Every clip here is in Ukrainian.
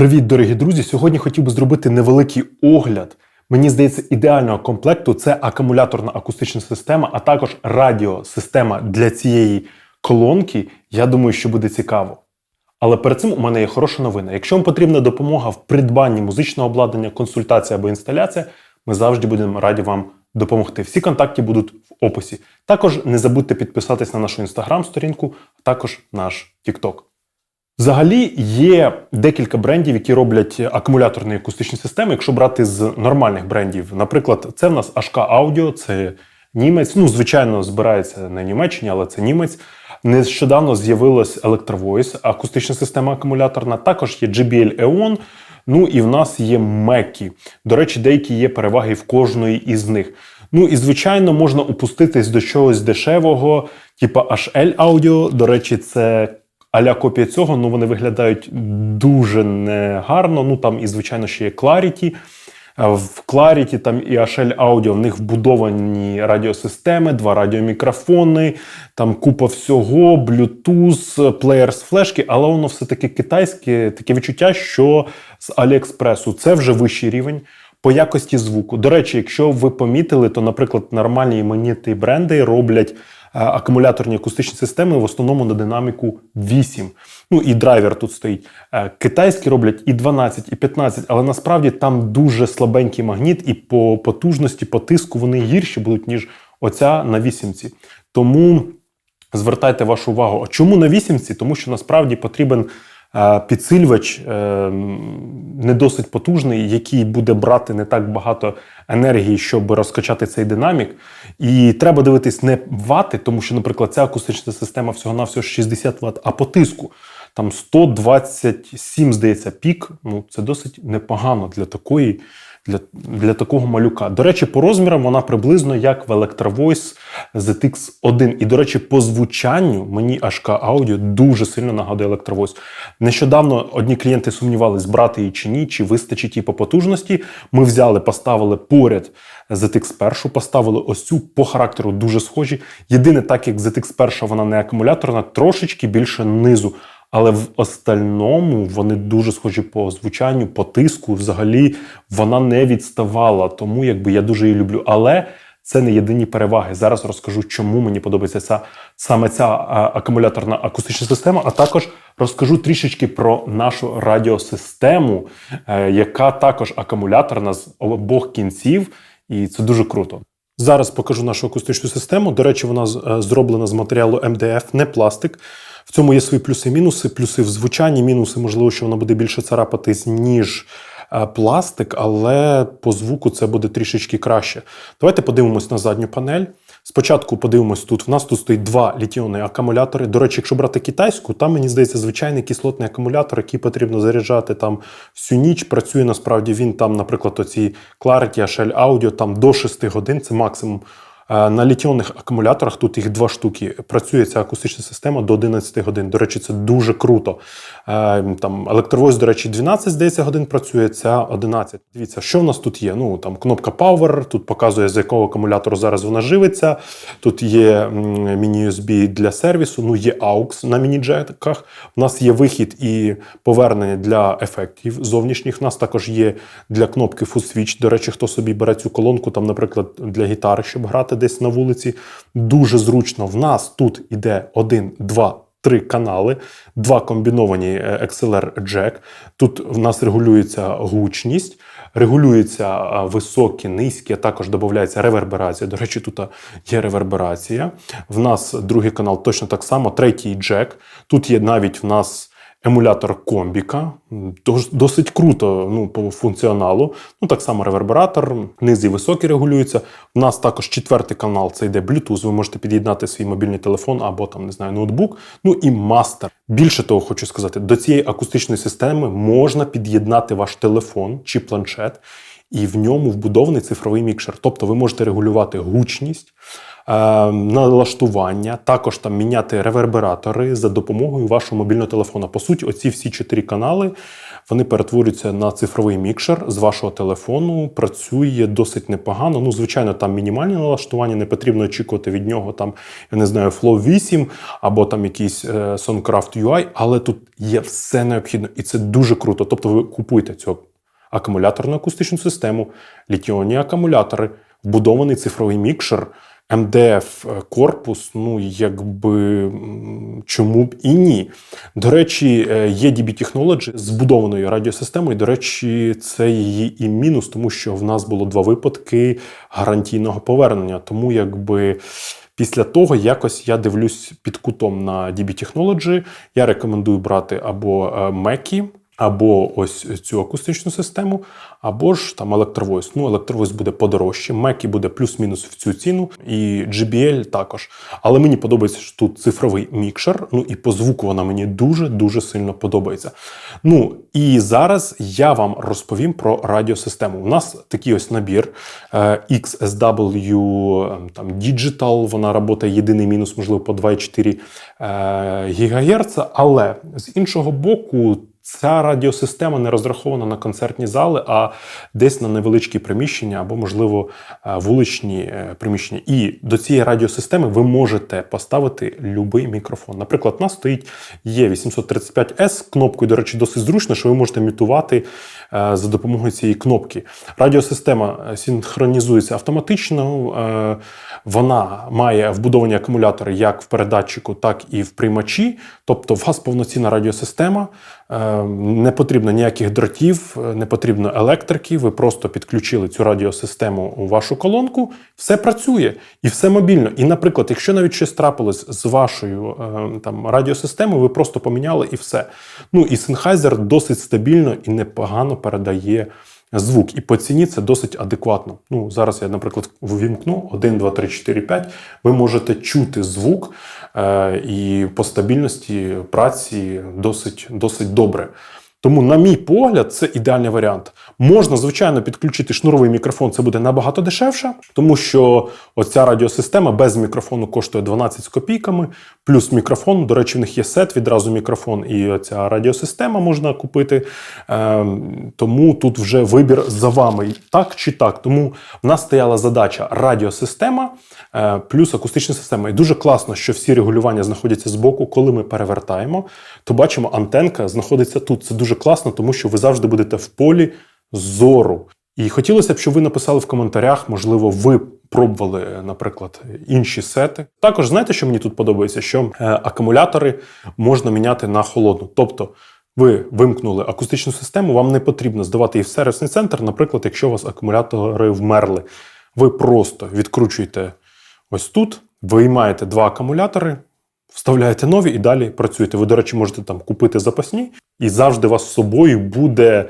Привіт, дорогі друзі! Сьогодні хотів би зробити невеликий огляд. Мені здається, ідеального комплекту це акумуляторна акустична система, а також радіосистема для цієї колонки. Я думаю, що буде цікаво. Але перед цим у мене є хороша новина. Якщо вам потрібна допомога в придбанні музичного обладнання, консультація або інсталяція, ми завжди будемо раді вам допомогти. Всі контакти будуть в описі. Також не забудьте підписатись на нашу інстаграм-сторінку, а також наш TikTok. Взагалі є декілька брендів, які роблять акумуляторні акустичні системи, якщо брати з нормальних брендів. Наприклад, це в нас HK Audio, це німець. Ну, звичайно, збирається на Німеччині, але це німець. Нещодавно з'явилась Electrovoice, акустична система акумуляторна. Також є JBL EON. Ну і в нас є Мекі. До речі, деякі є переваги в кожної із них. Ну і звичайно, можна опуститись до чогось дешевого, типу HL Audio. До речі, це аля копія цього, ну вони виглядають дуже негарно. Ну там і, звичайно, ще є Clarity. В Clarity там і HL Audio, в них вбудовані радіосистеми, два радіомікрофони, там купа всього, Bluetooth, плеєр з флешки, але воно все-таки китайське, таке відчуття, що з Аліекспресу це вже вищий рівень. По якості звуку. До речі, якщо ви помітили, то, наприклад, нормальні іменіті бренди роблять акумуляторні акустичні системи в основному на динаміку 8. Ну і драйвер тут стоїть. Е, Китайські роблять і 12, і 15, але насправді там дуже слабенький магніт, і по потужності, по тиску вони гірші будуть, ніж оця на вісімці. Тому звертайте вашу увагу. А чому на вісімці? Тому що насправді потрібен е, підсилювач е, не досить потужний, який буде брати не так багато енергії, щоб розкачати цей динамік. І треба дивитись не вати, тому що, наприклад, ця акустична система всього-навсього 60 Вт, а по тиску. Там 127, здається, пік. Ну, це досить непогано для такої, для, для такого малюка. До речі, по розмірам вона приблизно як в Electrovoice ZX1. І, до речі, по звучанню мені HK Audio дуже сильно нагадує Electrovoice. Нещодавно одні клієнти сумнівались, брати її чи ні, чи вистачить її по потужності. Ми взяли, поставили поряд ZX1, поставили ось цю по характеру дуже схожі. Єдине, так як ZX1 вона не акумуляторна, трошечки більше низу. Але в остальному вони дуже схожі по звучанню, по тиску. Взагалі вона не відставала. Тому якби я дуже її люблю. Але це не єдині переваги. Зараз розкажу, чому мені подобається ця саме ця акумуляторна акустична система. А також розкажу трішечки про нашу радіосистему, е, яка також акумуляторна з обох кінців, і це дуже круто. Зараз покажу нашу акустичну систему. До речі, вона е, зроблена з матеріалу МДФ, не пластик. В цьому є свої плюси і мінуси. Плюси в звучанні, мінуси, можливо, що вона буде більше царапатись, ніж е, пластик, але по звуку це буде трішечки краще. Давайте подивимось на задню панель. Спочатку подивимось тут. В нас тут стоїть два літіонні акумулятори. До речі, якщо брати китайську, там мені здається звичайний кислотний акумулятор, який потрібно заряджати там всю ніч. Працює насправді він там, наприклад, оці Clarity, HL Audio, там до 6 годин, це максимум. Е, На літіонних акумуляторах тут їх два штуки. Працює ця акустична система до 11 годин. До речі, це дуже круто. Е, Там електровоз, до речі, 12, здається, годин працює, ця 11. Дивіться, що в нас тут є? Ну там кнопка Power, тут показує, з якого акумулятору зараз вона живиться. Тут є міні-USB для сервісу, ну є AUX на міні-джеках. У нас є вихід і повернення для ефектів зовнішніх. У нас також є для кнопки Full Switch. До речі, хто собі бере цю колонку, там, наприклад, для гітари, щоб грати десь на вулиці. Дуже зручно. В нас тут іде один, два. Три канали, два комбіновані е, XLR джек. Тут в нас регулюється гучність, регулюється е, високі, низькі, а також додається реверберація. До речі, тут є реверберація. В нас другий канал точно так само, третій джек. Тут є навіть в нас емулятор комбіка. Досить круто ну, по функціоналу. Ну, так само ревербератор, низ і високий регулюються. У нас також четвертий канал це йде Bluetooth. Ви можете під'єднати свій мобільний телефон або там, не знаю, ноутбук. Ну і мастер. Більше того, хочу сказати, до цієї акустичної системи можна під'єднати ваш телефон чи планшет. І в ньому вбудований цифровий мікшер. Тобто ви можете регулювати гучність, е, налаштування, також там міняти ревербератори за допомогою вашого мобільного телефона. По суті, оці всі чотири канали вони перетворюються на цифровий мікшер з вашого телефону. Працює досить непогано. Ну, звичайно, там мінімальні налаштування, не потрібно очікувати від нього там, я не знаю, Flow 8 або там якийсь е, Songcraft UI, але тут є все необхідно, і це дуже круто. Тобто, ви купуєте цю акумуляторну акустичну систему, літіонні акумулятори, вбудований цифровий мікшер. МДФ корпус, ну якби чому б і ні. До речі, е, є DB Technology з збудованою радіосистемою. До речі, це її і мінус, тому що в нас було два випадки гарантійного повернення. Тому якби. Після того якось я дивлюсь під кутом на DB Technology. Я рекомендую брати або е, Mackie, або ось цю акустичну систему, або ж там електровойс. Ну, електровойс буде подорожче, Mackie буде плюс-мінус в цю ціну, і JBL також. Але мені подобається, що тут цифровий мікшер. Ну і по звуку вона мені дуже-дуже сильно подобається. Ну і зараз я вам розповім про радіосистему. У нас такий ось набір е, XSW е, там, Digital, вона працює єдиний мінус, можливо, по 2,4 е, ГГц, але з іншого боку. Ця радіосистема не розрахована на концертні зали, а десь на невеличкі приміщення або, можливо, е, вуличні е, приміщення. І до цієї радіосистеми ви можете поставити будь-який мікрофон. Наприклад, у нас стоїть Є835С кнопкою, до речі, досить зручно, що ви можете мютувати е, за допомогою цієї кнопки. Радіосистема синхронізується автоматично, вона має вбудовані акумулятори як в передатчику, так і в приймачі. Тобто, у вас повноцінна радіосистема. Не потрібно ніяких дротів, не потрібно електрики. Ви просто підключили цю радіосистему у вашу колонку, все працює і все мобільно. І, наприклад, якщо навіть щось трапилось з вашою там радіосистемою, ви просто поміняли і все. Ну і Sennheiser досить стабільно і непогано передає. Звук, і по ціні це досить адекватно. Ну, Зараз я, наприклад, ввімкну 1, 2, 3, 4, 5. Ви можете чути звук е, і по стабільності праці досить, досить добре. Тому, на мій погляд, це ідеальний варіант. Можна, звичайно, підключити шнуровий мікрофон, це буде набагато дешевше, тому що оця радіосистема без мікрофону коштує 12 з копійками, плюс мікрофон. До речі, в них є сет, відразу мікрофон і оця радіосистема можна купити. Ем, тому тут вже вибір за вами, так чи так. Тому в нас стояла задача радіосистема е, плюс акустична система. І дуже класно, що всі регулювання знаходяться збоку. Коли ми перевертаємо, то бачимо, антенка знаходиться тут. Це дуже класно, тому що ви завжди будете в полі зору. І хотілося б, щоб ви написали в коментарях, можливо, ви пробували, наприклад, інші сети. Також знаєте, що мені тут подобається? Що е, акумулятори можна міняти на холодну. Тобто ви вимкнули акустичну систему, вам не потрібно здавати її в сервісний центр, наприклад, якщо у вас акумулятори вмерли. Ви просто відкручуєте ось тут, виймаєте два акумулятори. Вставляєте нові і далі працюєте. Ви, до речі, можете там купити запасні, і завжди у вас з собою буде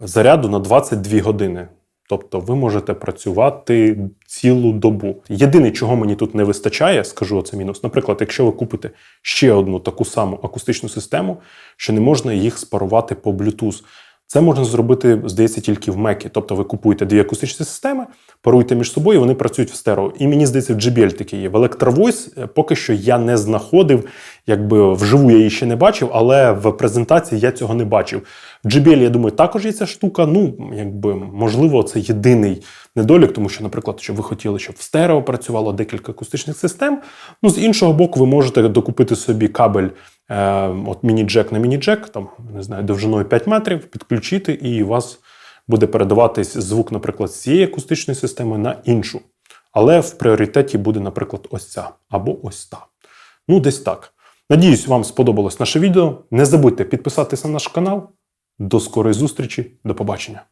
заряду на 22 години. Тобто ви можете працювати цілу добу. Єдине, чого мені тут не вистачає, скажу оце мінус. Наприклад, якщо ви купите ще одну таку саму акустичну систему, що не можна їх спарувати по Bluetooth. Це можна зробити, здається, тільки в Мекі. Тобто ви купуєте дві акустичні системи, паруєте між собою, вони працюють в стерео. І мені здається, в JBL таке є. В Electrovoice поки що я не знаходив, якби вживу я її ще не бачив, але в презентації я цього не бачив. В JBL, я думаю, також є ця штука. Ну, якби можливо, це єдиний недолік, тому що, наприклад, щоб ви хотіли, щоб в стерео працювало декілька акустичних систем. Ну, з іншого боку, ви можете докупити собі кабель. От міні-джек на міні-джек, там не знаю, довжиною 5 метрів, підключити, і у вас буде передаватись звук, наприклад, з цієї акустичної системи на іншу. Але в пріоритеті буде, наприклад, ось ця або ось та. Ну, десь так. Надіюсь, вам сподобалось наше відео. Не забудьте підписатися на наш канал. До скорої зустрічі, до побачення.